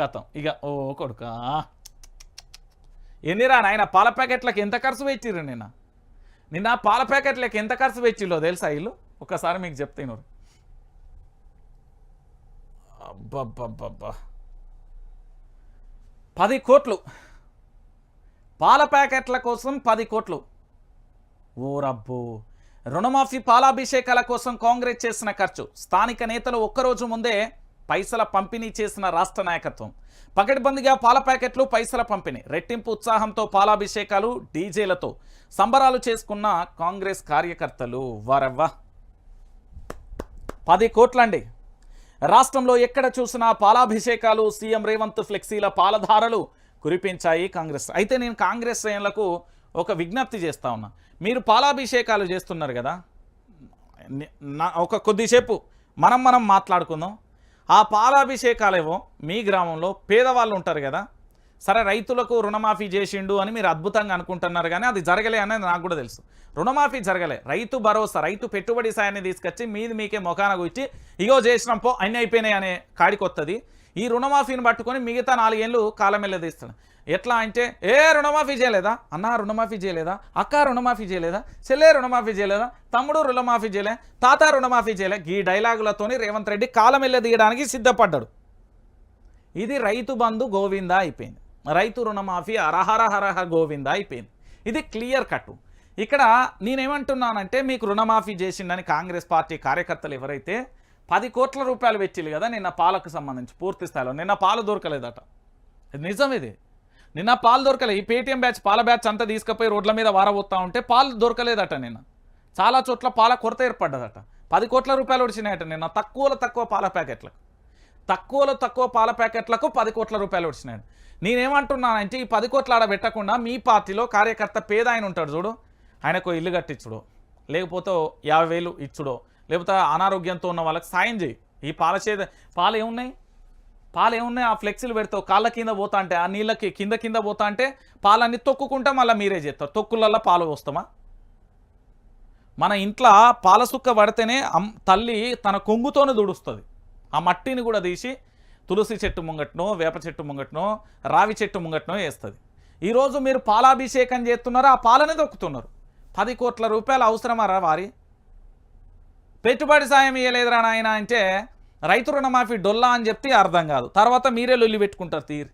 కథం ఇక ఓ కొడుకా. ఎన్నిరా నాయన పాల ప్యాకెట్లకు ఎంత ఖర్చు పెట్టిర్రు నిన్న? నిన్న పాల ప్యాకెట్లకు ఎంత ఖర్చు పెట్టిలో తెలుసా ఇల్లు? ఒకసారి మీకు చెప్తాను అబ్బబ్బబ్బబ్బా. పది కోట్లు. పాల ప్యాకెట్ల కోసం పది కోట్లు. ఓ రబ్బో రుణమాఫీ పాలాభిషేకాల కోసం కాంగ్రెస్ చేసిన ఖర్చు. స్థానిక నేతలు ఒక్కరోజు ముందే పైసల పంపిణీ చేసిన రాష్ట్ర నాయకత్వం. పకడ్బందీగా పాల ప్యాకెట్లు పైసల పంపిణీ. రెట్టింపు ఉత్సాహంతో పాలాభిషేకాలు డీజేలతో సంబరాలు చేసుకున్న కాంగ్రెస్ కార్యకర్తలు. వారవ్వా. పది కోట్లండి. రాష్ట్రంలో ఎక్కడ చూసినా పాలాభిషేకాలు సీఎం రేవంత్ ఫ్లెక్సీల పాలధారలు కురిపించాయి కాంగ్రెస్. అయితే నేను కాంగ్రెస్ శ్రేణులకు ఒక విజ్ఞప్తి చేస్తా ఉన్నా. మీరు పాలాభిషేకాలు చేస్తున్నారు కదా? ఒక కొద్దిసేపు మనం మనం మాట్లాడుకుందాం. ఆ పాలాభిషేకాలేమో మీ గ్రామంలో పేదవాళ్ళు ఉంటారు కదా సరే రైతులకు రుణమాఫీ చేసిండు అని మీరు అద్భుతంగా అనుకుంటున్నారు కానీ అది జరగలే అనేది నాకు కూడా తెలుసు. రుణమాఫీ జరగలే. రైతు భరోసా రైతు పెట్టుబడి సాయాన్ని తీసుకొచ్చి మీది మీకే మొఖాన గుచ్చి ఇగో చేసినాం పో అయిపోయినాయి అనే కాడికొత్తది. ఈ రుణమాఫీని పట్టుకొని మిగతా నాలుగేళ్ళు కాలమెల్లదీస్తాడు ఎట్లా అంటే ఏ రుణమాఫీ చేయలేదా? అన్న రుణమాఫీ చేయలేదా? అక్క రుణమాఫీ చేయలేదా? చెల్లె రుణమాఫీ చేయలేదా? తమ్ముడు రుణమాఫీ చేయలే తాత రుణమాఫీ చేయలే. ఈ డైలాగులతోని రేవంత్ రెడ్డి కాలమెల్లదీయడానికి సిద్ధపడ్డాడు. ఇది రైతు బంధు గోవింద అయిపోయింది. రైతు రుణమాఫీ అరహరహరహ గోవింద అయిపోయింది. ఇది క్లియర్ కట్ ఇక్కడ నేనేమంటున్నానంటే మీకు రుణమాఫీ చేసిండని కాంగ్రెస్ పార్టీ కార్యకర్తలు ఎవరైతే పది కోట్ల రూపాయలు పెట్టిల్లు కదా నిన్న పాలకు సంబంధించి పూర్తి స్థాయిలో. నిన్న పాలు దొరకలేదట. నిజం ఇది. నిన్న పాలు దొరకలే. ఈ పేటీఎం బ్యాచ్ పాల బ్యాచ్ అంతా తీసుకుపోయి రోడ్ల మీద వారబోతా ఉంటే పాలు దొరకలేదట నిన్న. చాలా చోట్ల పాల కొరత ఏర్పడ్డదట. పది కోట్ల రూపాయలు వచ్చినాయట నిన్న. తక్కువలో తక్కువ పాల ప్యాకెట్లకు. తక్కువలో తక్కువ పాల ప్యాకెట్లకు పది కోట్ల రూపాయలు వచ్చినాయి నేనేమంటున్నానంటే ఈ పది కోట్ల ఆడ పెట్టకుండా మీ పార్టీలో కార్యకర్త పేద ఆయన ఉంటాడు చూడు. ఆయనకు ఇల్లు కట్టించుడు లేకపోతే యాభై వేలు ఇచ్చుడో. లేకపోతే అనారోగ్యంతో ఉన్న వాళ్ళకి సాయం చేయి. ఈ పాల చేద పాలు ఏమున్నాయి పాలు ఏమున్నాయి ఆ ఫ్లెక్సీలు పెడతావు కాళ్ళ కింద పోతా అంటే ఆ నీళ్ళకి కింద కింద పోతా అంటే పాలన్నీ తొక్కుకుంటే మళ్ళీ మీరే చేస్తారు. తొక్కులల్లో పాలు వస్తామా మన ఇంట్లో పాల సుక్క పడితేనే తల్లి తన కొంగుతోనే దుడుస్తుంది. ఆ మట్టిని కూడా తీసి తులసి చెట్టు ముంగట్నో వేప చెట్టు ముంగట్నో రావి చెట్టు ముంగట్నో వేస్తుంది. ఈరోజు మీరు పాలాభిషేకం చేస్తున్నారు? ఆ పాలనే దొక్కుతున్నారు పది కోట్ల రూపాయలు అవసరమారా వారి? పెట్టుబడి సాయం ఇవ్వలేదురా నాయన అంటే రైతు రుణమాఫీ డొల్లా అని చెప్తే అర్థం కాదు. తర్వాత మీరే లొల్లి పెట్టుకుంటారు తీరు.